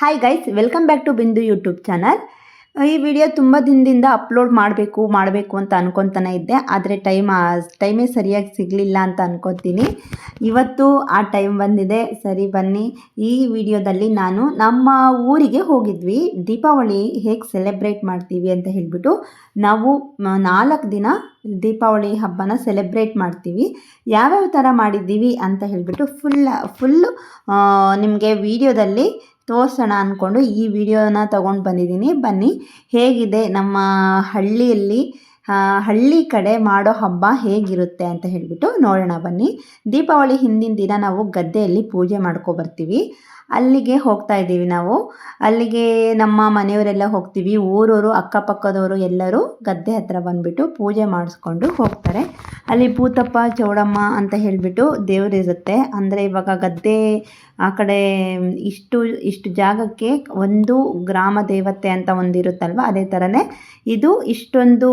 Hi guys welcome back to Bindu YouTube channel ಈ video ತುಂಬ ದಿನದಿಂದ ಅಪ್ಲೋಡ್ ಮಾಡಬೇಕು ಮಾಡಬೇಕು ಅಂತ ಅನ್ಕೊತಾನೆ ಇದ್ದೆ. ಆದರೆ ಟೈಮ್ ಟೈಮೇ ಸರಿಯಾಗಿ ಸಿಗಲಿಲ್ಲ ಅಂತ ಅನ್ಕೋತೀನಿ. ಇವತ್ತು ಆ ಟೈಮ್ ಬಂದಿದೆ. ಸರಿ, ಬನ್ನಿ. ಈ ವಿಡಿಯೋದಲ್ಲಿ ನಾನು ನಮ್ಮ ಊರಿಗೆ ಹೋಗಿದ್ವಿ. ದೀಪಾವಳಿ ಹೇಗೆ ಸೆಲೆಬ್ರೇಟ್ ಮಾಡ್ತೀವಿ ಅಂತ ಹೇಳಿಬಿಟ್ಟು ನಾವು ನಾಲ್ಕು ದಿನ ದೀಪಾವಳಿ ಹಬ್ಬನ ಸೆಲೆಬ್ರೇಟ್ ಮಾಡ್ತೀವಿ. ಯಾವ್ಯಾವ ಥರ ಮಾಡಿದ್ದೀವಿ ಅಂತ ಹೇಳಿಬಿಟ್ಟು ಫುಲ್, ಫುಲ್ಲು ನಿಮಗೆ ವಿಡಿಯೋದಲ್ಲಿ ತೋರಿಸೋಣ ಅಂದ್ಕೊಂಡು ಈ ವಿಡಿಯೋನ ತೊಗೊಂಡು ಬಂದಿದ್ದೀನಿ. ಬನ್ನಿ, ಹೇಗಿದೆ ನಮ್ಮ ಹಳ್ಳಿಯಲ್ಲಿ ಹಳ್ಳಿ ಕಡೆ ಮಾಡೋ ಹಬ್ಬ ಹೇಗಿರುತ್ತೆ ಅಂತ ಹೇಳಿಬಿಟ್ಟು ನೋಡೋಣ ಬನ್ನಿ. ದೀಪಾವಳಿ ಹಿಂದಿನ ದಿನ ನಾವು ಗದ್ದೆಯಲ್ಲಿ ಪೂಜೆ ಮಾಡ್ಕೊಬರ್ತೀವಿ ಅಲ್ಲಿಗೆ ಹೋಗ್ತಾ ಇದ್ದೀವಿ ನಾವು. ಅಲ್ಲಿಗೆ ನಮ್ಮ ಮನೆಯವರೆಲ್ಲ ಹೋಗ್ತೀವಿ. ಊರವರು, ಅಕ್ಕಪಕ್ಕದವರು ಎಲ್ಲರೂ ಗದ್ದೆ ಹತ್ರ ಬಂದುಬಿಟ್ಟು ಪೂಜೆ ಮಾಡಿಸ್ಕೊಂಡು ಹೋಗ್ತಾರೆ. ಅಲ್ಲಿ ಭೂತಪ್ಪ ಚೌಡಮ್ಮ ಅಂತ ಹೇಳಿಬಿಟ್ಟು ದೇವರಿರುತ್ತೆ ಅಂದರೆ ಇವಾಗ ಗದ್ದೆ ಆ ಕಡೆ ಇಷ್ಟು ಇಷ್ಟು ಜಾಗಕ್ಕೆ ಒಂದು ಗ್ರಾಮ ದೇವತೆ ಅಂತ ಒಂದು ಇರುತ್ತಲ್ವ, ಅದೇ ಥರನೇ ಇದು ಇಷ್ಟೊಂದು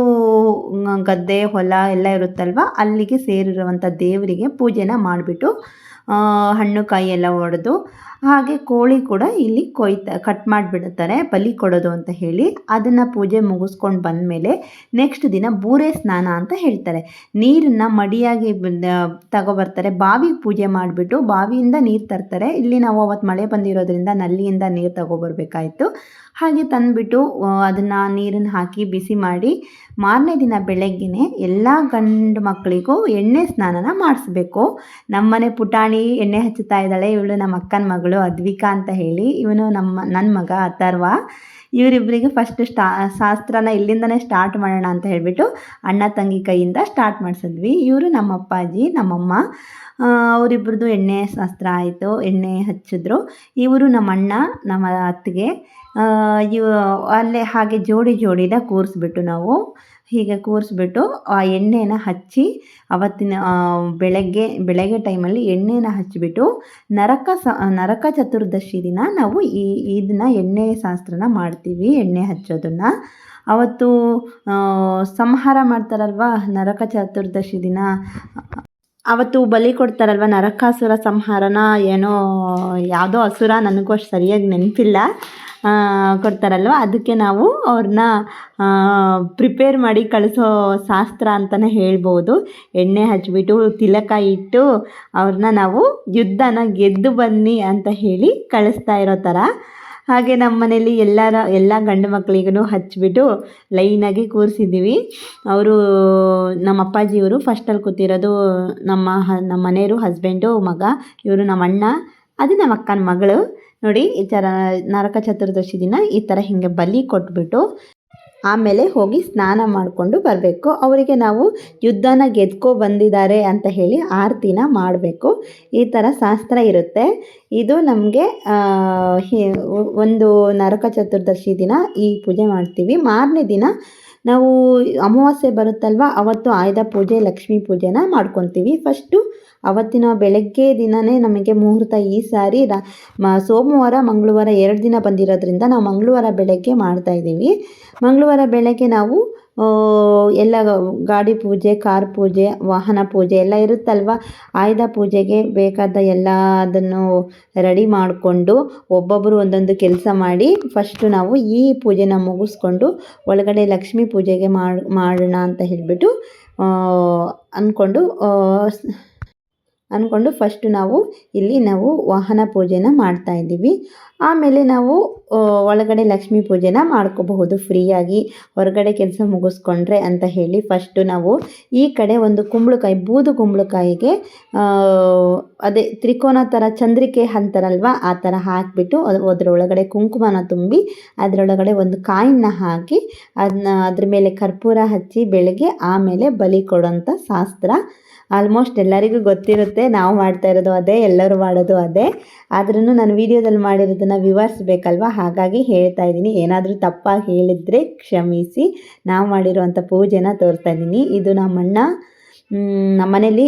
ಗದ್ದೆ, ಹೊಲ ಎಲ್ಲ ಇರುತ್ತಲ್ವ, ಅಲ್ಲಿಗೆ ಸೇರಿರುವಂಥ ದೇವರಿಗೆ ಪೂಜೆನ ಮಾಡಿಬಿಟ್ಟು ಹಣ್ಣು ಕಾಯಿ ಎಲ್ಲ ಒಡೆದು ಹಾಗೆ ಕೋಳಿ ಕೂಡ ಇಲ್ಲಿ ಕೊಯ್ತಾ ಕಟ್ ಮಾಡಿಬಿಡುತ್ತಾರೆ, ಬಲಿ ಕೊಡೋದು ಅಂತ ಹೇಳಿ. ಅದನ್ನು ಪೂಜೆ ಮುಗಿಸ್ಕೊಂಡು ಬಂದಮೇಲೆ ನೆಕ್ಸ್ಟ್ ದಿನ ಬೂರೆ ಸ್ನಾನ ಅಂತ ಹೇಳ್ತಾರೆ. ನೀರನ್ನು ಮಡಿಯಾಗಿ ತಗೊಬರ್ತಾರೆ. ಬಾವಿಗೆ ಪೂಜೆ ಮಾಡಿಬಿಟ್ಟು ಬಾವಿಯಿಂದ ನೀರು ತರ್ತಾರೆ. ಇಲ್ಲಿ ನಾವು ಅವತ್ತು ಮಳೆ ಬಂದಿರೋದ್ರಿಂದ ನಲ್ಲಿಯಿಂದ ನೀರು ತಗೊಬರ್ಬೇಕಾಯಿತು. ಹಾಗೆ ತಂದುಬಿಟ್ಟು ಅದನ್ನು ನೀರನ್ನು ಹಾಕಿ ಬಿಸಿ ಮಾಡಿ ಮಾರನೇ ದಿನ ಬೆಳಗ್ಗೆನೆ ಎಲ್ಲ ಗಂಡು ಮಕ್ಕಳಿಗೂ ಎಣ್ಣೆ ಸ್ನಾನನ ಮಾಡಿಸ್ಬೇಕು. ನಮ್ಮನೆ ಪುಟಾಣಿ ಎಣ್ಣೆ ಹಚ್ಚುತ್ತಾ ಇದ್ದಾಳೆ, ಇವಳು ನಮ್ಮ ಅಕ್ಕನ ಮಗಳು. ಅದ್ವಿಕಾ ಅಂತ ಹೇಳಿ, ಇವನು ನಮ್ಮ ನನ್ನ ಮಗ ಅಥರ್ವ. ಇವರಿಬ್ಬರಿಗೆ ಫಸ್ಟ್ ಸ್ಟಾ, ಶಾಸ್ತ್ರನ ಇಲ್ಲಿಂದನೇ ಸ್ಟಾರ್ಟ್ ಮಾಡೋಣ ಅಂತ ಹೇಳಿಬಿಟ್ಟು ಅಣ್ಣ ತಂಗಿ ಕೈಯಿಂದ ಸ್ಟಾರ್ಟ್ ಮಾಡಿಸಿದ್ವಿ. ಇವರು ನಮ್ಮ ಅಪ್ಪಾಜಿ, ನಮ್ಮಮ್ಮ. ಅವರಿಬ್ರದ್ದು ಎಣ್ಣೆ ಶಾಸ್ತ್ರ ಆಯಿತು, ಎಣ್ಣೆ ಹಚ್ಚಿದ್ರು. ಇವರು ನಮ್ಮ ಅಣ್ಣ, ನಮ್ಮ ಅತ್ತಿಗೆ. ಅಲ್ಲೇ ಹಾಗೆ ಜೋಡಿ ಜೋಡಿದ ಕೂರಿಸ್ಬಿಟ್ಟು ನಾವು ಹೀಗೆ ಕೂರಿಸ್ಬಿಟ್ಟು ಆ ಎಣ್ಣೆನ ಹಚ್ಚಿ ಅವತ್ತಿನ ಬೆಳಗ್ಗೆ ಬೆಳಗ್ಗೆ ಟೈಮಲ್ಲಿ ಎಣ್ಣೆನ ಹಚ್ಚಿಬಿಟ್ಟು ನರಕ ಸ, ನರಕ ಚತುರ್ದಶಿ ದಿನ ನಾವು ಈ, ಇದನ್ನ ಎಣ್ಣೆ ಶಾಸ್ತ್ರನ ಮಾಡ್ತೀವಿ, ಎಣ್ಣೆ ಹಚ್ಚೋದನ್ನು. ಅವತ್ತು ಸಂಹಾರ ಮಾಡ್ತಾರಲ್ವ ನರಕ ಚತುರ್ದಶಿ ದಿನ? ಅವತ್ತು ಬಲಿ ಕೊಡ್ತಾರಲ್ವ ನರಕಾಸುರ ಸಂಹಾರನ? ಏನೋ, ಯಾವುದೋ ಅಸುರ, ನನಗೂ ಅಷ್ಟು ಸರಿಯಾಗಿ ನೆನಪಿಲ್ಲ. ಕೊಡ್ತಾರಲ್ವ? ಅದಕ್ಕೆ ನಾವು ಅವ್ರನ್ನ ಪ್ರಿಪೇರ್ ಮಾಡಿ ಕಳಿಸೋ ಶಾಸ್ತ್ರ ಅಂತಲೇ ಹೇಳ್ಬೋದು. ಎಣ್ಣೆ ಹಚ್ಚಿಬಿಟ್ಟು ತಿಲಕ ಇಟ್ಟು ಅವ್ರನ್ನ ನಾವು ಯುದ್ಧನ ಗೆದ್ದು ಬನ್ನಿ ಅಂತ ಹೇಳಿ ಕಳಿಸ್ತಾ ಇರೋ ಥರ. ಹಾಗೆ ನಮ್ಮ ಮನೇಲಿ ಎಲ್ಲರ, ಎಲ್ಲ ಗಂಡು ಮಕ್ಕಳಿಗೂ ಹಚ್ಚಿಬಿಟ್ಟು ಲೈನಾಗಿ ಕೂರಿಸಿದ್ದೀವಿ. ಅವರು, ನಮ್ಮ ಅಪ್ಪಾಜಿಯವರು ಫಸ್ಟಲ್ಲಿ ಕೂತಿರೋದು ನಮ್ಮ ಹ, ನಮ್ಮ ಮನೆಯವರು ಹಸ್ಬೆಂಡು ಮಗ, ಇವರು ನಮ್ಮ ಅಣ್ಣ, ಅದು ನಮ್ಮ ಅಕ್ಕನ ಮಗಳು. ನೋಡಿ, ಈ ಥರ ನರಕ ಚತುರ್ದಶಿ ದಿನ ಈ ಥರ ಹಿಂಗೆ ಬಲಿ ಕೊಟ್ಬಿಟ್ಟು ಆಮೇಲೆ ಹೋಗಿ ಸ್ನಾನ ಮಾಡಿಕೊಂಡು ಬರಬೇಕು. ಅವರಿಗೆ ನಾವು ಯುದ್ಧನ ಗೆದ್ಕೊ ಬಂದಿದ್ದಾರೆ ಅಂತ ಹೇಳಿ ಆರತಿನ ಮಾಡಬೇಕು. ಈ ಥರ ಶಾಸ್ತ್ರ ಇರುತ್ತೆ. ಇದು ನಮಗೆ ಒಂದು ನರಕ ಚತುರ್ದಶಿ ದಿನ ಈ ಪೂಜೆ ಮಾಡ್ತೀವಿ. ಮಾರನೇ ದಿನ ನಾವು ಅಮಾವಾಸ್ಯೆ ಬರುತ್ತಲ್ವ, ಅವತ್ತು ಆಯುಧ ಪೂಜೆ ಲಕ್ಷ್ಮೀ ಪೂಜೆನ ಮಾಡ್ಕೊತೀವಿ. ಫಸ್ಟು ಅವತ್ತಿನ ಬೆಳಗ್ಗೆ ದಿನವೇ ನಮಗೆ ಮುಹೂರ್ತ ಈ ಸಾರಿ ಸೋಮವಾರ, ಮಂಗಳವಾರ ಎರಡು ದಿನ ಬಂದಿರೋದ್ರಿಂದ ನಾವು ಮಂಗಳವಾರ ಬೆಳಗ್ಗೆ ಮಾಡ್ತಾಯಿದ್ದೀವಿ ಮಂಗಳವಾರ ಬೆಳಗ್ಗೆ ನಾವು ಎಲ್ಲ ಗಾಡಿ ಪೂಜೆ, ಕಾರ್ ಪೂಜೆ, ವಾಹನ ಪೂಜೆ ಎಲ್ಲ ಇರುತ್ತಲ್ವ? ಆಯುಧ ಪೂಜೆಗೆ ಬೇಕಾದ ಎಲ್ಲ ಅದನ್ನು ರೆಡಿ ಮಾಡಿಕೊಂಡು ಒಬ್ಬೊಬ್ಬರು ಒಂದೊಂದು ಕೆಲಸ ಮಾಡಿ ಫಸ್ಟು ನಾವು ಈ ಪೂಜೆನ ಮುಗಿಸ್ಕೊಂಡು ಒಳಗಡೆ ಲಕ್ಷ್ಮೀ ಪೂಜೆಗೆ ಮಾಡಿ ಮಾಡೋಣ ಅಂತ ಹೇಳಿಬಿಟ್ಟು ಅಂದ್ಕೊಂಡು ಅಂದ್ಕೊಂಡು ಫಸ್ಟ್ ನಾವು ಇಲ್ಲಿ ನಾವು ವಾಹನ ಪೂಜೆನ ಮಾಡ್ತಾ ಇದ್ದೀವಿ. ಆಮೇಲೆ ನಾವು ಒಳಗಡೆ ಲಕ್ಷ್ಮೀ ಪೂಜೆನ ಮಾಡ್ಕೋಬಹುದು ಫ್ರೀಯಾಗಿ. ಹೊರಗಡೆ ಕೆಲಸ ಮುಗಿಸ್ಕೊಂಡ್ರೆ ಅಂತ ಹೇಳಿ ಫಸ್ಟು ನಾವು ಈ ಕಡೆ ಒಂದು ಕುಂಬಳಕಾಯಿ, ಬೂದು ಕುಂಬಳಕಾಯಿಗೆ ಅದೇ ತ್ರಿಕೋನ ಥರ ಚಂದ್ರಿಕೆ ಅಂತಾರಲ್ವ ಆ ಥರ ಹಾಕಿಬಿಟ್ಟು ಅದು ಅದರೊಳಗಡೆ ಕುಂಕುಮನ ತುಂಬಿ ಅದರೊಳಗಡೆ ಒಂದು ಕಾಯಿನ ಹಾಕಿ ಅದನ್ನ ಅದ್ರ ಮೇಲೆ ಕರ್ಪೂರ ಹಚ್ಚಿ ಬೆಳಗ್ಗೆ ಆಮೇಲೆ ಬಲಿ ಕೊಡೋಂಥ ಶಾಸ್ತ್ರ. ಆಲ್ಮೋಸ್ಟ್ ಎಲ್ಲರಿಗೂ ಗೊತ್ತಿರುತ್ತೆ, ನಾವು ಮಾಡ್ತಾ ಇರೋದು ಅದೇ, ಎಲ್ಲರೂ ಮಾಡೋದು ಅದೇ. ಆದ್ರೂ ನಾನು ವಿಡಿಯೋದಲ್ಲಿ ಮಾಡಿರೋದನ್ನು ವಿವರಿಸ್ಬೇಕಲ್ವ? ಹಾಗಾಗಿ ಹೇಳ್ತಾ ಇದ್ದೀನಿ. ಏನಾದರೂ ತಪ್ಪಾಗಿ ಹೇಳಿದರೆ ಕ್ಷಮಿಸಿ. ನಾವು ಮಾಡಿರುವಂಥ ಪೂಜೆನ ತೋರಿಸ್ತಾ ಇದ್ದೀನಿ. ಇದು ನಮ್ಮಣ್ಣ ನಮ್ಮ ಮನೇಲಿ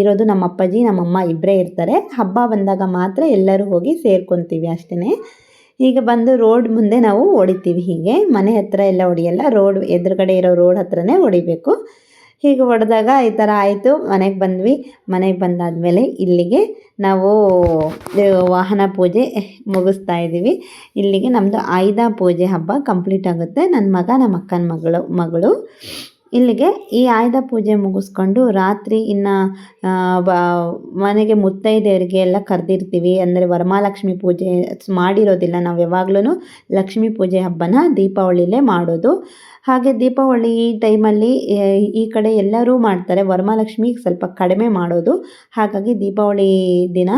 ಇರೋದು ನಮ್ಮ ಅಪ್ಪಾಜಿ ನಮ್ಮಮ್ಮ ಇಬ್ಬರೇ ಇರ್ತಾರೆ. ಹಬ್ಬ ಬಂದಾಗ ಮಾತ್ರ ಎಲ್ಲರೂ ಹೋಗಿ ಸೇರ್ಕೊತೀವಿ ಅಷ್ಟೇ ಈಗ ಬಂದು ರೋಡ್ ಮುಂದೆ ನಾವು ಹೊಡಿತೀವಿ ಹೀಗೆ. ಮನೆ ಹತ್ರ ಎಲ್ಲ ಹೊಡಿಯಲ್ಲ ರೋಡ್ ಎದುರುಗಡೆ ಇರೋ ರೋಡ್ ಹತ್ರನೇ ಹೊಡಿಬೇಕು. ಹೀಗೆ ಹೊಡೆದಾಗ ಈ ಥರ ಆಯಿತು. ಮನೆಗೆ ಬಂದ್ವಿ. ಮನೆಗೆ ಬಂದಾದಮೇಲೆ ಇಲ್ಲಿಗೆ ನಾವು ವಾಹನ ಪೂಜೆ ಮುಗಿಸ್ತಾ ಇದ್ದೀವಿ. ಇಲ್ಲಿಗೆ ನಮ್ಮದು ಆಯುಧ ಪೂಜೆ ಹಬ್ಬ ಕಂಪ್ಲೀಟ್ ಆಗುತ್ತೆ. ನನ್ನ ಮಗ, ನಮ್ಮ ಅಕ್ಕನ ಮಗಳು ಮಗಳು. ಇಲ್ಲಿಗೆ ಈ ಆಯುಧ ಪೂಜೆ ಮುಗಿಸ್ಕೊಂಡು ರಾತ್ರಿ ಇನ್ನು ಮನೆಗೆ ಮುತ್ತೈದೆಯರಿಗೆ ಎಲ್ಲ ಕರೆದಿರ್ತೀವಿ. ಅಂದರೆ ವರಮಹಾಲಕ್ಷ್ಮಿ ಪೂಜೆ ಮಾಡಿರೋದಿಲ್ಲ ನಾವು ಯಾವಾಗ್ಲೂ ಲಕ್ಷ್ಮೀ ಪೂಜೆ ಹಬ್ಬನ ದೀಪಾವಳಿಲೇ ಮಾಡೋದು. ಹಾಗೆ ದೀಪಾವಳಿ ಟೈಮಲ್ಲಿ ಈ ಕಡೆ ಎಲ್ಲರೂ ಮಾಡ್ತಾರೆ. ವರಮಹಾಲಕ್ಷ್ಮಿ ಸ್ವಲ್ಪ ಕಡಿಮೆ ಮಾಡೋದು. ಹಾಗಾಗಿ ದೀಪಾವಳಿ ದಿನ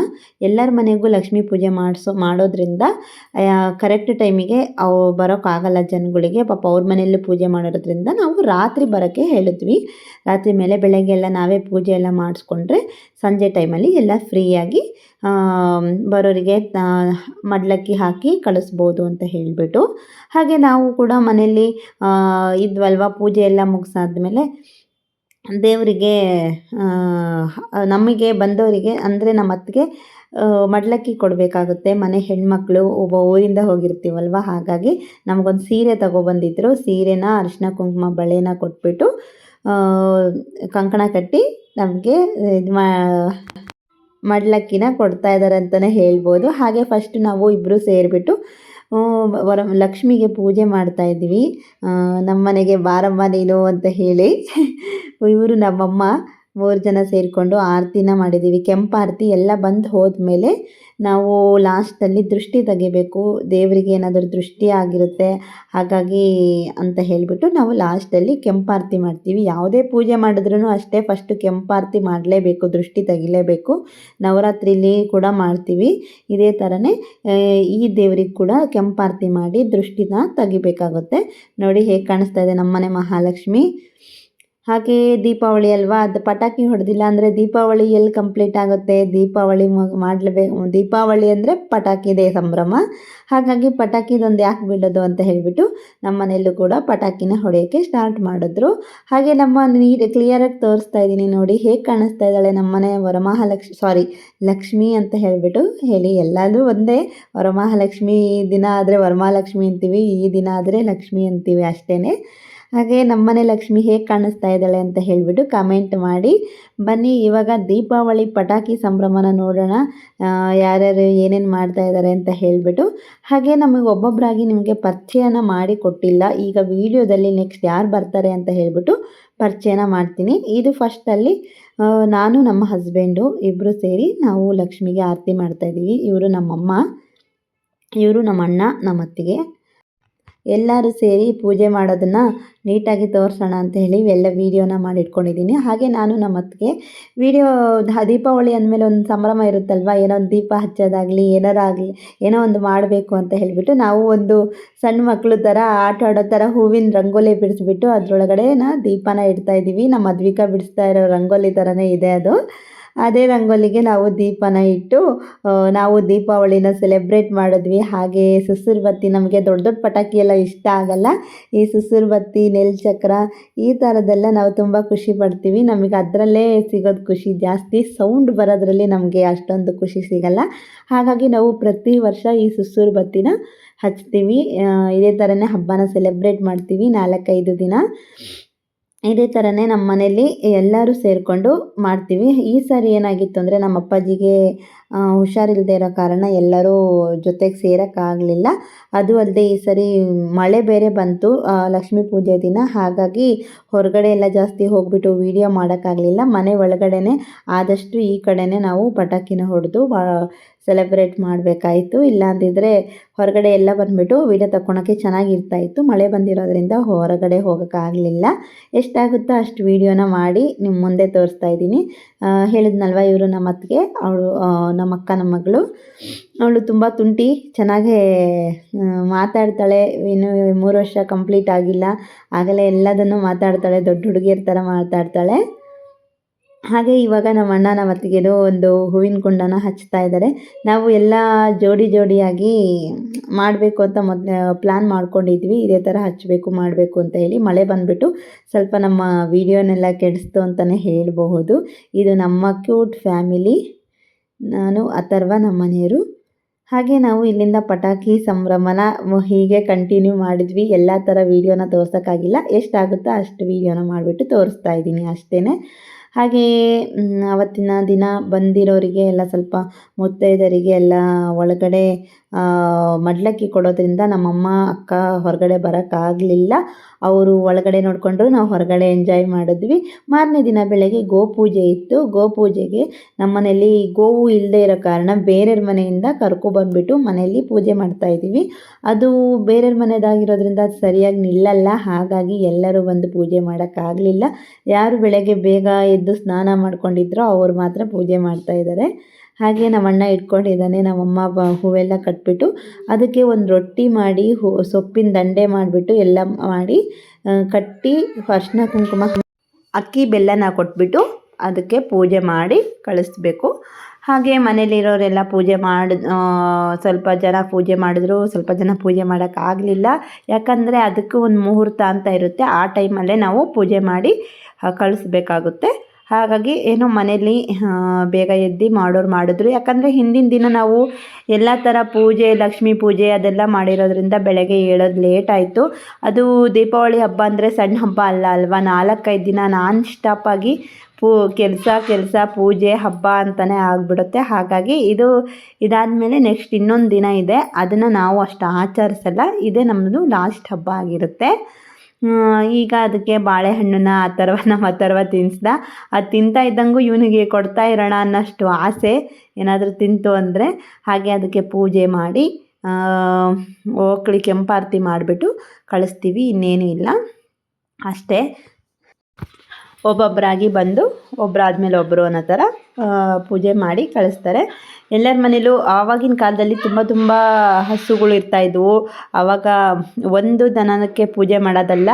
ಎಲ್ಲರ ಮನೆಗೂ ಲಕ್ಷ್ಮೀ ಪೂಜೆ ಮಾಡಿಸೋ, ಮಾಡೋದ್ರಿಂದ ಕರೆಕ್ಟ್ ಟೈಮಿಗೆ ಅವು, ಬರೋಕ್ಕಾಗಲ್ಲ ಜನಗಳಿಗೆ. ಪಾಪ ಅವ್ರ ಮನೆಯಲ್ಲೂ ಪೂಜೆ ಮಾಡೋದ್ರಿಂದ ನಾವು ರಾತ್ರಿ ಬರೋಕ್ಕೆ ಹೇಳಿದ್ವಿ. ರಾತ್ರಿ ಮೇಲೆ ಬೆಳಗ್ಗೆ ಎಲ್ಲ ನಾವೇ ಪೂಜೆ ಎಲ್ಲ ಮಾಡಿಸ್ಕೊಂಡ್ರೆ ಸಂಜೆ ಟೈಮಲ್ಲಿ ಎಲ್ಲ ಫ್ರೀಯಾಗಿ ಬರೋರಿಗೆ ಮಡ್ಲಕ್ಕಿ ಹಾಕಿ ಕಳಿಸ್ಬೋದು ಅಂತ ಹೇಳಿಬಿಟ್ಟು. ಹಾಗೆ ನಾವು ಕೂಡ ಮನೆಯಲ್ಲಿ ಇದ್ವಲ್ವ, ಪೂಜೆ ಎಲ್ಲ ಮುಗಿಸಾದ್ಮೇಲೆ ದೇವರಿಗೆ ನಮಗೆ ಬಂದವರಿಗೆ, ಅಂದರೆ ನಮ್ಮ ಅತ್ತಿಗೆ ಮಡ್ಲಕ್ಕಿ ಕೊಡಬೇಕಾಗುತ್ತೆ. ಮನೆ ಹೆಣ್ಮಕ್ಳು ಒಬ್ಬ ಊರಿಂದ ಹೋಗಿರ್ತೀವಲ್ವ, ಹಾಗಾಗಿ ನಮಗೊಂದು ಸೀರೆ ತಗೊಬಂದಿದ್ರು. ಸೀರೆನ ಅರಿಶಿನ, ಕುಂಕುಮ, ಬಳೆನ ಕೊಟ್ಬಿಟ್ಟು ಕಂಕಣ ಕಟ್ಟಿ ನಮಗೆ ಇದು ಮಡ್ಲಕ್ಕಿನ ಕೊಡ್ತಾ ಇದ್ದಾರೆ ಅಂತಲೇ ಹೇಳ್ಬೋದು. ಹಾಗೆ ಫಸ್ಟ್ ನಾವು ಇಬ್ಬರು ಸೇರಿಬಿಟ್ಟು ವರ, ಲಕ್ಷ್ಮಿಗೆ ಪೂಜೆ ಮಾಡ್ತಾ ಇದ್ವಿ ನಮ್ಮ ಮನೆಗೆ ಬಾರಮ್ಮ ನೀನು ಅಂತ ಹೇಳಿ, ಇವರು ನಮ್ಮಮ್ಮ. ಮೂರು ಜನ ಸೇರಿಕೊಂಡು ಆರತಿನ ಮಾಡಿದ್ದೀವಿ. ಕೆಂಪು ಆರತಿ ಎಲ್ಲ ಬಂದು ಹೋದ್ಮೇಲೆ ನಾವು ಲಾಸ್ಟಲ್ಲಿ ದೃಷ್ಟಿ ತೆಗಿಬೇಕು. ದೇವರಿಗೆ ಏನಾದರೂ ದೃಷ್ಟಿ ಆಗಿರುತ್ತೆ, ಹಾಗಾಗಿ ಅಂತ ಹೇಳಿಬಿಟ್ಟು ನಾವು ಲಾಸ್ಟಲ್ಲಿ ಕೆಂಪಾರತಿ ಮಾಡ್ತೀವಿ. ಯಾವುದೇ ಪೂಜೆ ಮಾಡಿದ್ರೂ ಅಷ್ಟೇ ಫಸ್ಟು ಕೆಂಪಾರತಿ ಮಾಡಲೇಬೇಕು, ದೃಷ್ಟಿ ತೆಗಿಲೇಬೇಕು. ನವರಾತ್ರಿಲಿ ಕೂಡ ಮಾಡ್ತೀವಿ. ಇದೇ ಥರನೇ ಈ ದೇವ್ರಿಗೆ ಕೂಡ ಕೆಂಪಾರತಿ ಮಾಡಿ ದೃಷ್ಟಿನ ತೆಗಿಬೇಕಾಗುತ್ತೆ. ನೋಡಿ ಹೇಗೆ ಕಾಣಿಸ್ತಾ ಇದೆ ನಮ್ಮನೆ ಮಹಾಲಕ್ಷ್ಮಿ. ಹಾಗೆ ದೀಪಾವಳಿ ಅಲ್ವಾ? ಅದು ಪಟಾಕಿ ಹೊಡೆದಿಲ್ಲ ಅಂದರೆ ದೀಪಾವಳಿ ಎಲ್ಲಿ ಕಂಪ್ಲೀಟ್ ಆಗುತ್ತೆ? ದೀಪಾವಳಿ ಮಾಡಲೇಬೇಕು ದೀಪಾವಳಿ ಅಂದರೆ ಪಟಾಕಿದೆ ಸಂಭ್ರಮ. ಹಾಗಾಗಿ ಪಟಾಕಿದೊಂದು ಯಾಕೆ ಬಿಡೋದು ಅಂತ ಹೇಳಿಬಿಟ್ಟು ನಮ್ಮ ಮನೆಯಲ್ಲೂ ಕೂಡ ಪಟಾಕಿನ ಹೊಡೆಯೋಕ್ಕೆ ಸ್ಟಾರ್ಟ್ ಮಾಡಿದ್ರು. ಹಾಗೆ ನಮ್ಮ ನೀಟ್ ಕ್ಲಿಯರಾಗಿ ತೋರಿಸ್ತಾ ಇದ್ದೀನಿ ನೋಡಿ, ಹೇಗೆ ಕಾಣಿಸ್ತಾ ಇದ್ದಾಳೆ ನಮ್ಮನೆ ವರಮಹಾಲಕ್ಷ್ಮಿ ಸಾರಿ ಲಕ್ಷ್ಮಿ ಅಂತ ಹೇಳಿಬಿಟ್ಟು ಹೇಳಿ. ಎಲ್ಲರೂ ಒಂದೇ, ವರಮಹಾಲಕ್ಷ್ಮಿ ದಿನ ಆದರೆ ವರಮಹಾಲಕ್ಷ್ಮಿ ಅಂತೀವಿ, ಈ ದಿನ ಆದರೆ ಲಕ್ಷ್ಮಿ ಅಂತೀವಿ ಅಷ್ಟೇ ಹಾಗೆ ನಮ್ಮನೆ ಲಕ್ಷ್ಮಿ ಹೇಗೆ ಕಾಣಿಸ್ತಾ ಇದ್ದಾಳೆ ಅಂತ ಹೇಳಿಬಿಟ್ಟು ಕಮೆಂಟ್ ಮಾಡಿ. ಬನ್ನಿ, ಇವಾಗ ದೀಪಾವಳಿ ಪಟಾಕಿ ಸಂಭ್ರಮನ ನೋಡೋಣ. ಯಾರ್ಯಾರು ಏನೇನು ಮಾಡ್ತಾ ಇದ್ದಾರೆ ಅಂತ ಹೇಳಿಬಿಟ್ಟು. ಹಾಗೆ ನಮಗೆ ಒಬ್ಬೊಬ್ಬರಾಗಿ ನಿಮಗೆ ಪರಿಚಯನ ಮಾಡಿ ಕೊಟ್ಟಿಲ್ಲ. ಈಗ ವಿಡಿಯೋದಲ್ಲಿ ನೆಕ್ಸ್ಟ್ ಯಾರು ಬರ್ತಾರೆ ಅಂತ ಹೇಳಿಬಿಟ್ಟು ಪರಿಚಯನ ಮಾಡ್ತೀನಿ. ಇದು ಫಸ್ಟಲ್ಲಿ ನಾನು, ನಮ್ಮ ಹಸ್ಬೆಂಡು ಇಬ್ಬರು ಸೇರಿ ನಾವು ಲಕ್ಷ್ಮಿಗೆ ಆರತಿ ಮಾಡ್ತಾಯಿದ್ದೀವಿ ಇವರು ನಮ್ಮಮ್ಮ, ಇವರು ನಮ್ಮ ಅಣ್ಣ ನಮ್ಮ ಅತ್ತಿಗೆ ಎಲ್ಲರೂ ಸೇರಿ ಪೂಜೆ ಮಾಡೋದನ್ನು ನೀಟಾಗಿ ತೋರಿಸೋಣ ಅಂತ ಹೇಳಿ ಎಲ್ಲ ವೀಡಿಯೋನ ಮಾಡಿಟ್ಕೊಂಡಿದ್ದೀನಿ. ಹಾಗೆ ನಾನು ನಮ್ಮ ಅತ್ತಿಗೆ ವೀಡಿಯೋ ದೀಪಾವಳಿ ಅಂದಮೇಲೆ ಒಂದು ಸಂಭ್ರಮ ಇರುತ್ತಲ್ವ? ಏನೋ ಒಂದು ದೀಪ ಹಚ್ಚೋದಾಗಲಿ ಏನಾರಾಗಲಿ ಏನೋ ಒಂದು ಮಾಡಬೇಕು ಅಂತ ಹೇಳಿಬಿಟ್ಟು ನಾವು ಒಂದು ಸಣ್ಣ ಮಕ್ಕಳು ಥರ ಆಟ ಆಡೋ ಥರ ಹೂವಿನ ರಂಗೋಲಿ ಬಿಡಿಸ್ಬಿಟ್ಟು ಅದರೊಳಗಡೆ ದೀಪನ ಇಡ್ತಾ ಇದ್ದೀವಿ. ನಮ್ಮ ಮದ್ವಿಕಾ ಬಿಡಿಸ್ತಾ ಇರೋ ರಂಗೋಲಿ ಥರನೇ ಇದೆ ಅದು. ಅದೇ ರಂಗೋಲಿಗೆ ನಾವು ದೀಪನ ಇಟ್ಟು ನಾವು ದೀಪಾವಳಿನ ಸೆಲೆಬ್ರೇಟ್ ಮಾಡಿದ್ವಿ. ಹಾಗೆ ಸುಸುರು ಬತ್ತಿ ನಮಗೆ ದೊಡ್ಡ ದೊಡ್ಡ ಪಟಾಕಿ ಎಲ್ಲ ಇಷ್ಟ ಆಗಲ್ಲ. ಈ ಸುಸುರು ಬತ್ತಿ ಚಕ್ರ ಈ ಥರದ್ದೆಲ್ಲ ನಾವು ತುಂಬ ಖುಷಿ ಪಡ್ತೀವಿ. ನಮಗೆ ಅದರಲ್ಲೇ ಸಿಗೋದು ಖುಷಿ ಜಾಸ್ತಿ. ಸೌಂಡ್ ಬರೋದ್ರಲ್ಲಿ ನಮಗೆ ಅಷ್ಟೊಂದು ಖುಷಿ ಸಿಗಲ್ಲ. ಹಾಗಾಗಿ ನಾವು ಪ್ರತಿ ವರ್ಷ ಈ ಸುಸುರು ಬತ್ತಿನ ಹಚ್ತೀವಿ ಇದೇ ಥರನೇ ಹಬ್ಬನ ಸೆಲೆಬ್ರೇಟ್ ಮಾಡ್ತೀವಿ ನಾಲ್ಕೈದು ದಿನ. ಇದೇ ಥರನೇ ನಮ್ಮ ಮನೇಲಿ ಎಲ್ಲರೂ ಸೇರಿಕೊಂಡು ಮಾಡ್ತೀವಿ. ಈ ಸಾರಿ ಏನಾಗಿತ್ತು ಅಂದರೆ ನಮ್ಮ ಅಪ್ಪಾಜಿಗೆ ಹುಷಾರಿಲ್ಲದೆ ಇರೋ ಕಾರಣ ಎಲ್ಲರೂ ಜೊತೆಗೆ ಸೇರೋಕ್ಕಾಗಲಿಲ್ಲ. ಅದು ಅಲ್ಲದೆ ಈ ಸರಿ ಮಳೆ ಬೇರೆ ಬಂತು. ಲಕ್ಷ್ಮೀ ಪೂಜೆ ದಿನ. ಹಾಗಾಗಿ ಹೊರಗಡೆ ಎಲ್ಲ ಜಾಸ್ತಿ ಹೋಗ್ಬಿಟ್ಟು ವೀಡಿಯೋ ಮಾಡೋಕ್ಕಾಗಲಿಲ್ಲ. ಮನೆ ಒಳಗಡೆನೆ ಆದಷ್ಟು ಈ ಕಡೆನೇ ನಾವು ಪಟಾಕಿನ ಹೊಡೆದು ಸೆಲೆಬ್ರೇಟ್ ಮಾಡಬೇಕಾಯಿತು. ಇಲ್ಲ ಅಂದಿದ್ರೆ ಹೊರಗಡೆ ಎಲ್ಲ ಬಂದುಬಿಟ್ಟು ವೀಡಿಯೋ ತಗೊಳಕ್ಕೆ ಚೆನ್ನಾಗಿರ್ತಾಯಿತ್ತು. ಮಳೆ ಬಂದಿರೋದ್ರಿಂದ ಹೊರಗಡೆ ಹೋಗೋಕ್ಕಾಗಲಿಲ್ಲ. ಎಷ್ಟಾಗುತ್ತೋ ಅಷ್ಟು ವೀಡಿಯೋನ ಮಾಡಿ ನಿಮ್ಮ ಮುಂದೆ ತೋರಿಸ್ತಾ ಇದ್ದೀನಿ. ಹೇಳಿದ್ನಲ್ವ ಇವರು ನಮ್ಮ ಅತ್ತಿಗೆ ಅವಳು ನಮ್ಮ ಅಕ್ಕ ನಮ್ಮ ಮಗಳು ಅವಳು ತುಂಬ ತುಂಟಿ, ಚೆನ್ನಾಗೇ ಮಾತಾಡ್ತಾಳೆ. ಇನ್ನು ಮೂರು ವರ್ಷ ಕಂಪ್ಲೀಟ್ ಆಗಿಲ್ಲ. ಆಗಲೇ ಎಲ್ಲದನ್ನು ಮಾತಾಡ್ತಾಳೆ. ದೊಡ್ಡ ಹುಡುಗಿಯರ ಥರ ಮಾತಾಡ್ತಾಳೆ. ಹಾಗೆ ಇವಾಗ ನಮ್ಮ ಅಣ್ಣ, ನಮ್ಮ ಅತ್ತಿಗೆದು ಒಂದು ಹೂವಿನ ಕುಂಡನ ಹಚ್ತಾ ಇದ್ದಾರೆ. ನಾವು ಎಲ್ಲ ಜೋಡಿ ಜೋಡಿಯಾಗಿ ಮಾಡಬೇಕು ಅಂತ ಮೊದಲೇ ಪ್ಲ್ಯಾನ್ ಮಾಡ್ಕೊಂಡಿದ್ವಿ. ಇದೇ ಥರ ಹಚ್ಚಬೇಕು, ಮಾಡಬೇಕು ಅಂತ ಹೇಳಿ ಮಳೆ ಬಂದುಬಿಟ್ಟು ಸ್ವಲ್ಪ ನಮ್ಮ ವೀಡಿಯೋನೆಲ್ಲ ಕೆಡಿಸ್ತು ಅಂತಲೇ ಹೇಳಬಹುದು. ಇದು ನಮ್ಮ ಕ್ಯೂಟ್ ಫ್ಯಾಮಿಲಿ ನಾನು, ಅಥರ್ವ ನಮ್ಮ ಮನೆಯವರು ಹಾಗೆ ನಾವು ಇಲ್ಲಿಂದ ಪಟಾಕಿ ಸಂಭ್ರಮನ ಹೀಗೆ ಕಂಟಿನ್ಯೂ ಮಾಡಿದ್ವಿ. ಎಲ್ಲ ಥರ ವೀಡಿಯೋನ ತೋರ್ಸೋಕ್ಕಾಗಿಲ್ಲ. ಎಷ್ಟಾಗುತ್ತೋ ಅಷ್ಟು ವೀಡಿಯೋನ ಮಾಡಿಬಿಟ್ಟು ತೋರಿಸ್ತಾ ಇದ್ದೀನಿ ಅಷ್ಟೇ ಹಾಗೆಯೇ ಅವತ್ತಿನ ದಿನ ಬಂದಿರೋರಿಗೆ ಎಲ್ಲ ಸ್ವಲ್ಪ ಮುತ್ತೈದರಿಗೆ ಎಲ್ಲ ಒಳಗಡೆ ಮಡ್ಲಕ್ಕಿ ಕೊಡೋದ್ರಿಂದ ನಮ್ಮಮ್ಮ, ಅಕ್ಕ ಹೊರಗಡೆ ಬರೋಕ್ಕಾಗಲಿಲ್ಲ. ಅವರು ಒಳಗಡೆ ನೋಡಿಕೊಂಡ್ರು ನಾವು ಹೊರಗಡೆ ಎಂಜಾಯ್ ಮಾಡಿದ್ವಿ. ಮಾರನೇ ದಿನ ಬೆಳಗ್ಗೆ ಗೋಪೂಜೆ ಇತ್ತು. ಗೋಪೂಜೆಗೆ ನಮ್ಮ ಮನೆಯಲ್ಲಿ ಗೋವು ಇಲ್ಲದೆ ಇರೋ ಕಾರಣ ಬೇರೆಯವ್ರ ಮನೆಯಿಂದ ಕರ್ಕೊಬಂದ್ಬಿಟ್ಟು ಮನೆಯಲ್ಲಿ ಪೂಜೆ ಮಾಡ್ತಾ ಇದ್ದೀವಿ. ಅದು ಬೇರೆಯವ್ರ ಮನೆಯದಾಗಿರೋದ್ರಿಂದ ಅದು ಸರಿಯಾಗಿ ನಿಲ್ಲಲ್ಲ. ಹಾಗಾಗಿ ಎಲ್ಲರೂ ಬಂದು ಪೂಜೆ ಮಾಡೋಕ್ಕಾಗಲಿಲ್ಲ. ಯಾರು ಬೆಳಗ್ಗೆ ಬೇಗ ಎದ್ದು ಸ್ನಾನ ಮಾಡ್ಕೊಂಡಿದ್ರೋ ಅವರು ಮಾತ್ರ ಪೂಜೆ ಮಾಡ್ತಾ ಇದ್ದಾರೆ. ಹಾಗೆ ನಮ್ಮ ಅಣ್ಣ ಇಟ್ಕೊಂಡಿದ್ದಾನೆ, ನಮ್ಮಮ್ಮ ಹೂವೆಲ್ಲ ಕಟ್ಬಿಟ್ಟು ಅದಕ್ಕೆ ಒಂದು ರೊಟ್ಟಿ ಮಾಡಿ, ಹೂ, ಸೊಪ್ಪಿನ ದಂಡೆ ಮಾಡಿಬಿಟ್ಟು ಎಲ್ಲ ಮಾಡಿ ಕಟ್ಟಿ ಅರ್ಶಿನ ಕುಂಕುಮ, ಅಕ್ಕಿ, ಬೆಲ್ಲನ ಕೊಟ್ಬಿಟ್ಟು ಅದಕ್ಕೆ ಪೂಜೆ ಮಾಡಿ ಕಳಿಸ್ಬೇಕು. ಹಾಗೆ ಮನೇಲಿರೋರೆಲ್ಲ ಪೂಜೆ ಮಾಡಿ ಸ್ವಲ್ಪ ಜನ ಪೂಜೆ ಮಾಡಿದ್ರು, ಸ್ವಲ್ಪ ಜನ ಪೂಜೆ ಮಾಡೋಕ್ಕಾಗಲಿಲ್ಲ ಯಾಕಂದರೆ ಅದಕ್ಕೂ ಒಂದು ಮುಹೂರ್ತ ಅಂತ ಇರುತ್ತೆ, ಆ ಟೈಮಲ್ಲೇ ನಾವು ಪೂಜೆ ಮಾಡಿ ಕಳಿಸ್ಬೇಕಾಗುತ್ತೆ. ಹಾಗಾಗಿ ಏನೋ ಮನೇಲಿ ಬೇಗ ಎದ್ದು ಮಾಡೋರು ಮಾಡಿದ್ರು. ಯಾಕಂದರೆ ಹಿಂದಿನ ದಿನ ನಾವು ಎಲ್ಲ ಥರ ಪೂಜೆ, ಲಕ್ಷ್ಮೀ ಪೂಜೆ ಅದೆಲ್ಲ ಮಾಡಿರೋದ್ರಿಂದ ಬೆಳಗ್ಗೆ ಏಳೋದು ಲೇಟ್ ಆಯಿತು. ಅದು ದೀಪಾವಳಿ ಹಬ್ಬ ಅಂದರೆ ಸಣ್ಣ ಹಬ್ಬ ಅಲ್ಲ ಅಲ್ವಾ? ನಾಲ್ಕೈದು ದಿನ ನಾನ್ ಸ್ಟಾಪಾಗಿ ಪೂ, ಕೆಲಸ ಕೆಲಸ, ಪೂಜೆ, ಹಬ್ಬ ಅಂತಲೇ ಆಗಿಬಿಡುತ್ತೆ. ಹಾಗಾಗಿ ಇದು ಇದಾದಮೇಲೆ ನೆಕ್ಸ್ಟ್ ಇನ್ನೊಂದು ದಿನ ಇದೆ. ಅದನ್ನು ನಾವು ಅಷ್ಟು ಆಚರಿಸಲ್ಲ. ಇದೇ ನಮ್ಮದು ಲಾಸ್ಟ್ ಹಬ್ಬ ಆಗಿರುತ್ತೆ. ಈಗ ಅದಕ್ಕೆ ಬಾಳೆಹಣ್ಣನ್ನ ಅಥರ್ವ ನಮ್ಮ ಥರವ ತಿನ್ನಿಸ್ದ ಅದು ತಿಂತಾ ಇದ್ದಂಗೂ ಇವನಿಗೆ ಕೊಡ್ತಾ ಇರೋಣ ಅನ್ನೋಷ್ಟು ಆಸೆ. ಏನಾದರೂ ತಿಂತು ಅಂದರೆ ಹಾಗೆ ಅದಕ್ಕೆ ಪೂಜೆ ಮಾಡಿ ಓಕಳಿ ಕೆಂಪಾರತಿ ಮಾಡಿಬಿಟ್ಟು ಕಳಿಸ್ತೀವಿ. ಇನ್ನೇನು ಇಲ್ಲ. ಅಷ್ಟೇ. ಒಬ್ಬೊಬ್ಬರಾಗಿ ಬಂದು ಒಬ್ಬರಾದ್ಮೇಲೆ ಒಬ್ಬರು ಅನ್ನೋ ಥರ ಪೂಜೆ ಮಾಡಿ ಕಳಿಸ್ತಾರೆ. ಎಲ್ಲರ ಮನೇಲೂ ಆವಾಗಿನ ಕಾಲದಲ್ಲಿ ತುಂಬ ತುಂಬ ಹಸುಗಳು ಇರ್ತಾಯಿದ್ವು ಆವಾಗ ಒಂದು ದನಕ್ಕೆ ಪೂಜೆ ಮಾಡೋದಲ್ಲ.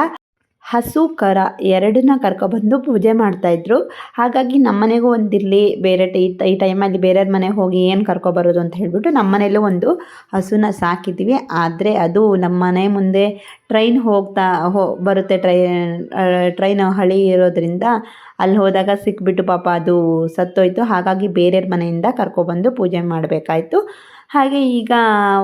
ಹಸು ಕರ ಎರಡನ್ನ ಕರ್ಕೊಬಂದು ಪೂಜೆ ಮಾಡ್ತಾಯಿದ್ರು. ಹಾಗಾಗಿ ನಮ್ಮ ಮನೆಗೂ ಒಂದಿರಲಿ ಬೇರೆ ಟೈ, ಈ ಟೈಮಲ್ಲಿ ಬೇರೆಯವ್ರ ಮನೆಗೆ ಹೋಗಿ ಏನು ಕರ್ಕೊಬರೋದು ಅಂತ ಹೇಳಿಬಿಟ್ಟು ನಮ್ಮ ಮನೇಲೂ ಒಂದು ಹಸುನ ಸಾಕಿದ್ದೀವಿ. ಆದರೆ ಅದು ನಮ್ಮ ಮನೆ ಮುಂದೆ ಟ್ರೈನ್ ಹೋಗ್ತಾ, ಹೋ, ಬರುತ್ತೆ ಟ್ರೈನ್ ಟ್ರೈನ್ ಹಳಿ ಇರೋದ್ರಿಂದ ಅಲ್ಲಿ ಹೋದಾಗ ಸಿಕ್ಬಿಟ್ಟು ಪಾಪ ಅದು ಸತ್ತೋಯ್ತು. ಹಾಗಾಗಿ ಬೇರೆಯವ್ರ ಮನೆಯಿಂದ ಕರ್ಕೊಬಂದು ಪೂಜೆ ಮಾಡಬೇಕಾಯ್ತು. ಹಾಗೆ ಈಗ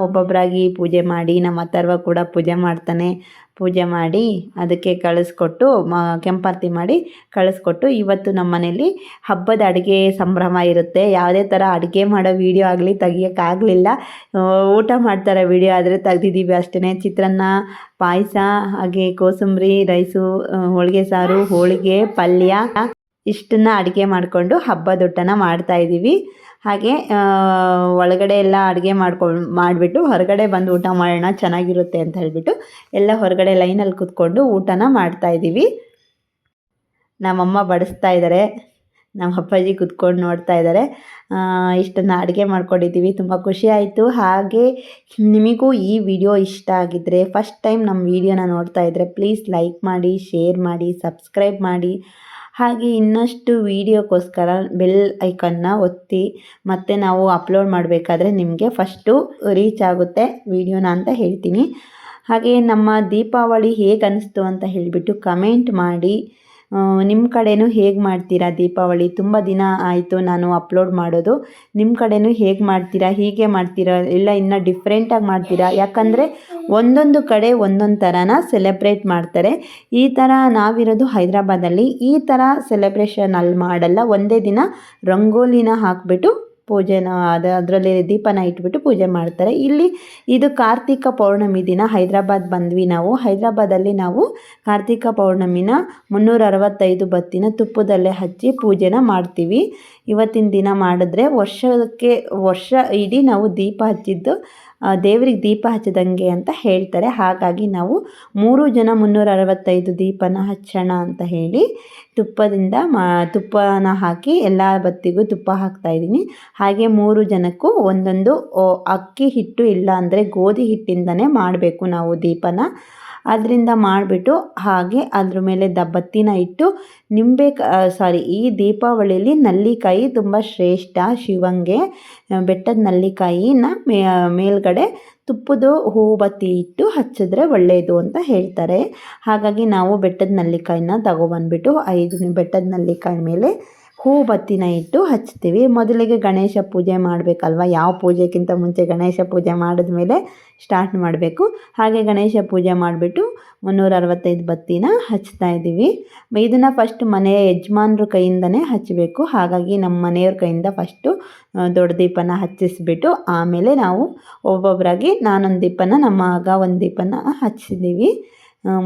ಒಬ್ಬೊಬ್ಬರಾಗಿ ಪೂಜೆ ಮಾಡಿ, ನಮ್ಮ ಅಥರ್ವ ಕೂಡ ಪೂಜೆ ಮಾಡ್ತಾನೆ. ಪೂಜೆ ಮಾಡಿ ಅದಕ್ಕೆ ಕಳಿಸ್ಕೊಟ್ಟು, ಮ, ಕೆಂಪಾರ್ತಿ ಮಾಡಿ ಕಳಿಸ್ಕೊಟ್ಟು ಇವತ್ತು ನಮ್ಮ ಮನೇಲಿ ಹಬ್ಬದ ಅಡುಗೆ ಸಂಭ್ರಮ ಇರುತ್ತೆ. ಯಾವುದೇ ಥರ ಅಡುಗೆ ಮಾಡೋ ವೀಡಿಯೋ ಆಗಲಿ, ತೆಗಿಯೋಕ್ಕಾಗಲಿಲ್ಲ. ಊಟ ಮಾಡ್ತಾರೆ ವೀಡಿಯೋ ಆದರೆ ತೆಗ್ದಿದ್ದೀವಿ ಅಷ್ಟೇ ಚಿತ್ರಾನ್ನ, ಪಾಯಸ, ಹಾಗೆ ಕೋಸಂಬರಿ, ರೈಸು ಹೋಳಿಗೆ ಸಾರು, ಹೋಳಿಗೆ, ಪಲ್ಯ. ಇಷ್ಟನ್ನ ಅಡುಗೆ ಮಾಡಿಕೊಂಡು ಹಬ್ಬದ ಊಟನ ಮಾಡ್ತಾಯಿದ್ದೀವಿ ಹಾಗೆ ಒಳಗಡೆ ಎಲ್ಲ ಅಡುಗೆ ಮಾಡ್ಕೊಂಡು ಮಾಡಿಬಿಟ್ಟು ಹೊರಗಡೆ ಬಂದು ಊಟ ಮಾಡೋಣ ಚೆನ್ನಾಗಿರುತ್ತೆ ಅಂತ ಹೇಳಿಬಿಟ್ಟು ಎಲ್ಲ ಹೊರಗಡೆ ಲೈನಲ್ಲಿ ಕೂತ್ಕೊಂಡು ಊಟನ ಮಾಡ್ತಾಯಿದ್ದೀವಿ ನಮ್ಮಮ್ಮ ಬಡಿಸ್ತಾ ಇದ್ದಾರೆ ನಮ್ಮ ಅಪ್ಪಾಜಿ ಕುತ್ಕೊಂಡು ನೋಡ್ತಾ ಇದ್ದಾರೆ ಇಷ್ಟನ್ನು ಅಡುಗೆ ಮಾಡ್ಕೊಂಡಿದ್ದೀವಿ. ತುಂಬ ಖುಷಿ ಆಯಿತು. ಹಾಗೆ, ನಿಮಗೂ ಈ ವಿಡಿಯೋ ಇಷ್ಟ ಆಗಿದ್ದರೆ ಫಸ್ಟ್ ಟೈಮ್ ನಮ್ಮ ವಿಡಿಯೋನ ನೋಡ್ತಾ ಇದ್ದರೆ ಪ್ಲೀಸ್ ಲೈಕ್ ಮಾಡಿ ಶೇರ್ ಮಾಡಿ ಸಬ್ಸ್ಕ್ರೈಬ್ ಮಾಡಿ. ಹಾಗೆ ಇನ್ನಷ್ಟು ವೀಡಿಯೋಕ್ಕೋಸ್ಕರ ಬೆಲ್ ಐಕನ್ನ ಒತ್ತಿ ಮತ್ತೆ ನಾವು ಅಪ್ಲೋಡ್ ಮಾಡಬೇಕಾದ್ರೆ ನಿಮಗೆ ಫಸ್ಟು ರೀಚ್ ಆಗುತ್ತೆ ವೀಡಿಯೋನ ಅಂತ ಹೇಳ್ತೀನಿ. ಹಾಗೆ ನಮ್ಮ ದೀಪಾವಳಿ ಹೇಗೆ ಅನ್ನಿಸ್ತು ಅಂತ ಹೇಳಿಬಿಟ್ಟು ಕಮೆಂಟ್ ಮಾಡಿ. ನಿಮ್ಮ ಕಡೆಯೂ ಹೇಗೆ ಮಾಡ್ತೀರಾ ದೀಪಾವಳಿ? ತುಂಬ ದಿನ ಆಯಿತು ನಾನು ಅಪ್ಲೋಡ್ ಮಾಡೋದು. ನಿಮ್ಮ ಕಡೆಯೂ ಹೇಗೆ ಮಾಡ್ತೀರಾ? ಹೀಗೆ ಮಾಡ್ತೀರಾ? ಇಲ್ಲ ಇನ್ನು ಡಿಫ್ರೆಂಟಾಗಿ ಮಾಡ್ತೀರಾ? ಯಾಕಂದರೆ ಒಂದೊಂದು ಕಡೆ ಒಂದೊಂದು ಥರನ ಸೆಲೆಬ್ರೇಟ್ ಮಾಡ್ತಾರೆ. ಈ ಥರ ನಾವಿರೋದು ಹೈದರಾಬಾದಲ್ಲಿ. ಈ ಥರ ಸೆಲೆಬ್ರೇಷನ್ ಅಲ್ಲಿ ಮಾಡಲ್ಲ. ಒಂದೇ ದಿನ ರಂಗೋಲಿನ ಹಾಕಿಬಿಟ್ಟು ಪೂಜೆನ ಅದು, ಅದರಲ್ಲಿ ದೀಪನ ಇಟ್ಬಿಟ್ಟು ಪೂಜೆ ಮಾಡ್ತಾರೆ. ಇಲ್ಲಿ ಇದು ಕಾರ್ತಿಕ ಪೌರ್ಣಮಿ ದಿನ ಹೈದರಾಬಾದ್ ಬಂದ್ವಿ ನಾವು. ಹೈದರಾಬಾದಲ್ಲಿ ನಾವು ಕಾರ್ತಿಕ ಪೌರ್ಣಮಿನ ಮುನ್ನೂರ ಅರವತ್ತೈದು ಬತ್ತಿನ ತುಪ್ಪದಲ್ಲೇ ಹಚ್ಚಿ ಪೂಜೆನ ಮಾಡ್ತೀವಿ. ಇವತ್ತಿನ ದಿನ ಮಾಡಿದ್ರೆ ವರ್ಷಕ್ಕೆ, ವರ್ಷ ಇಡೀ ನಾವು ದೀಪ ಹಚ್ಚಿದ್ದು ದೇವರಿಗೆ ದೀಪ ಹಚ್ಚದಂಗೆ ಅಂತ ಹೇಳ್ತಾರೆ. ಹಾಗಾಗಿ ನಾವು ಮೂರು ಜನ ಮುನ್ನೂರ ಅರವತ್ತೈದು ದೀಪನ ಹಚ್ಚೋಣ ಅಂತ ಹೇಳಿ ತುಪ್ಪದಿಂದ ಮಾ, ತುಪ್ಪನ ಹಾಕಿ ಎಲ್ಲ ಬತ್ತಿಗೂ ತುಪ್ಪ ಹಾಕ್ತಾ ಇದ್ದೀನಿ. ಹಾಗೆ ಮೂರು ಜನಕ್ಕೂ ಒಂದೊಂದು ಅಕ್ಕಿ ಹಿಟ್ಟು ಇಲ್ಲ ಅಂದರೆ ಗೋಧಿ ಹಿಟ್ಟಿಂದನೇ ಮಾಡಬೇಕು ನಾವು ದೀಪನ. ಅದರಿಂದ ಮಾಡಿಬಿಟ್ಟು ಹಾಗೆ ಅದ್ರ ಮೇಲೆ ದ ಬತ್ತಿನ ಇಟ್ಟು ನಿಂಬೆ ಸಾರಿ ಈ ದೀಪಾವಳಿಯಲ್ಲಿ ನಲ್ಲಿಕಾಯಿ ತುಂಬ ಶ್ರೇಷ್ಠ ಶಿವಂಗೆ. ಬೆಟ್ಟದ ನಲ್ಲಿಕಾಯಿನ ಮೇಲ್ಗಡೆ ತುಪ್ಪದ ಹೂವು ಬತ್ತಿ ಇಟ್ಟು ಹಚ್ಚಿದ್ರೆ ಒಳ್ಳೆಯದು ಅಂತ ಹೇಳ್ತಾರೆ. ಹಾಗಾಗಿ ನಾವು ಬೆಟ್ಟದ ನಲ್ಲಿಕಾಯಿನ ತಗೊಬಂದ್ಬಿಟ್ಟು ಐದು ಬೆಟ್ಟದ ನಲ್ಲಿಕಾಯಿ ಮೇಲೆ ಹೂ ಬತ್ತಿನ ಇಟ್ಟು ಹಚ್ತೀವಿ ಮೊದಲಿಗೆ ಗಣೇಶ ಪೂಜೆ ಮಾಡಬೇಕಲ್ವ? ಯಾವ ಪೂಜೆಗಿಂತ ಮುಂಚೆ ಗಣೇಶ ಪೂಜೆ ಮಾಡಿದ್ಮೇಲೆ ಸ್ಟಾರ್ಟ್ ಮಾಡಬೇಕು. ಹಾಗೆ ಗಣೇಶ ಪೂಜೆ ಮಾಡಿಬಿಟ್ಟು ಮುನ್ನೂರ ಅರವತ್ತೈದು ಬತ್ತಿನ ಹಚ್ತಾ ಇದ್ದೀವಿ. ಇದನ್ನು ಫಸ್ಟ್ ಮನೆಯ ಯಜಮಾನ್ರ ಕೈಯಿಂದನೇ ಹಚ್ಚಬೇಕು. ಹಾಗಾಗಿ ನಮ್ಮ ಮನೆಯವ್ರ ಕೈಯಿಂದ ಫಸ್ಟು ದೊಡ್ಡ ದೀಪನ ಹಚ್ಚಿಸ್ಬಿಟ್ಟು ಆಮೇಲೆ ನಾವು ಒಬ್ಬೊಬ್ಬರಾಗಿ ನಾನೊಂದು ದೀಪನ, ನಮ್ಮ ಆಗ ಒಂದು ದೀಪನ ಹಚ್ಚಿದ್ದೀವಿ.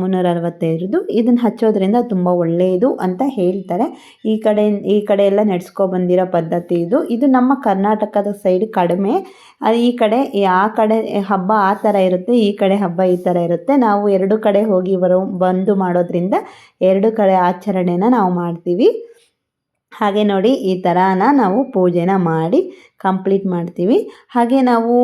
ಮುನ್ನೂರ ಅರವತ್ತೈದು ಇದನ್ನು ಹಚ್ಚೋದ್ರಿಂದ ತುಂಬ ಒಳ್ಳೆಯದು ಅಂತ ಹೇಳ್ತಾರೆ. ಈ ಕಡೆ ಈ ಕಡೆ ಎಲ್ಲ ನಡೆಸ್ಕೊ ಬಂದಿರೋ ಪದ್ಧತಿ ಇದು. ಇದು ನಮ್ಮ ಕರ್ನಾಟಕದ ಸೈಡ್ ಕಡಿಮೆ. ಈ ಕಡೆ ಆ ಕಡೆ ಹಬ್ಬ ಆ ಥರ ಇರುತ್ತೆ, ಈ ಕಡೆ ಹಬ್ಬ ಈ ಥರ ಇರುತ್ತೆ. ನಾವು ಎರಡು ಕಡೆ ಹೋಗಿ ಬರೋ, ಬಂದು ಮಾಡೋದ್ರಿಂದ ಎರಡು ಕಡೆ ಆಚರಣೆನ ನಾವು ಮಾಡ್ತೀವಿ. ಹಾಗೆ ನೋಡಿ ಈ ಥರನ ನಾವು ಪೂಜೆನ ಮಾಡಿ ಕಂಪ್ಲೀಟ್ ಮಾಡ್ತೀವಿ. ಹಾಗೆ ನಾವು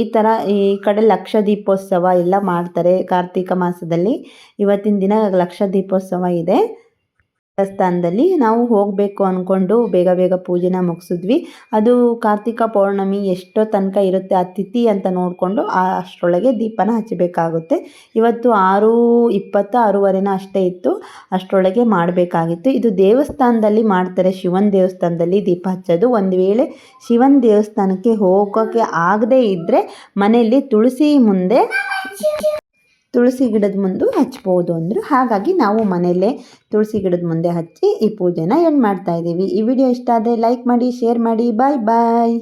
ಈ ಥರ ಈ ಕಡೆ ಲಕ್ಷ ದೀಪೋತ್ಸವ ಎಲ್ಲ ಮಾಡ್ತಾರೆ ಕಾರ್ತಿಕ ಮಾಸದಲ್ಲಿ. ಇವತ್ತಿನ ದಿನ ಲಕ್ಷ ದೀಪೋತ್ಸವ ಇದೆ. ದೇವಸ್ಥಾನದಲ್ಲಿ ನಾವು ಹೋಗಬೇಕು ಅಂದ್ಕೊಂಡು ಬೇಗ ಬೇಗ ಪೂಜೆನ ಮುಗಿಸಿದ್ವಿ. ಅದು ಕಾರ್ತಿಕ ಪೌರ್ಣಮಿ ಎಷ್ಟೋ ತನಕ ಇರುತ್ತೆ ಆ ತಿಥಿ ಅಂತ ನೋಡಿಕೊಂಡು ಅಷ್ಟರೊಳಗೆ ದೀಪನ ಹಚ್ಚಬೇಕಾಗುತ್ತೆ. ಇವತ್ತು ಆರು ಇಪ್ಪತ್ತು, ಆರೂವರೆನ ಅಷ್ಟೇ ಇತ್ತು. ಅಷ್ಟರೊಳಗೆ ಮಾಡಬೇಕಾಗಿತ್ತು. ಇದು ದೇವಸ್ಥಾನದಲ್ಲಿ ಮಾಡ್ತಾರೆ, ಶಿವನ ದೇವಸ್ಥಾನದಲ್ಲಿ ದೀಪ ಹಚ್ಚೋದು. ಒಂದು ವೇಳೆ ಶಿವನ ದೇವಸ್ಥಾನಕ್ಕೆ ಹೋಗೋಕ್ಕೆ ಆಗದೇ ಇದ್ದರೆ ಮನೆಯಲ್ಲಿ ತುಳಸಿ ಮುಂದೆ ತುಳಸಿ ಗಿಡದ ಮುಂದೆ ಹಚ್ಬೋದು ಅಂದರು. ಹಾಗಾಗಿ ನಾವು ಮನೆಯಲ್ಲೇ ತುಳಸಿ ಗಿಡದ ಮುಂದೆ ಹಚ್ಚಿ ಈ ಪೂಜೆನ ಎಂಡ್ ಮಾಡ್ತಾ ಇದ್ದೀವಿ ಈ ವಿಡಿಯೋ ಇಷ್ಟ ಆದರೆ ಲೈಕ್ ಮಾಡಿ ಶೇರ್ ಮಾಡಿ. ಬಾಯ್ ಬಾಯ್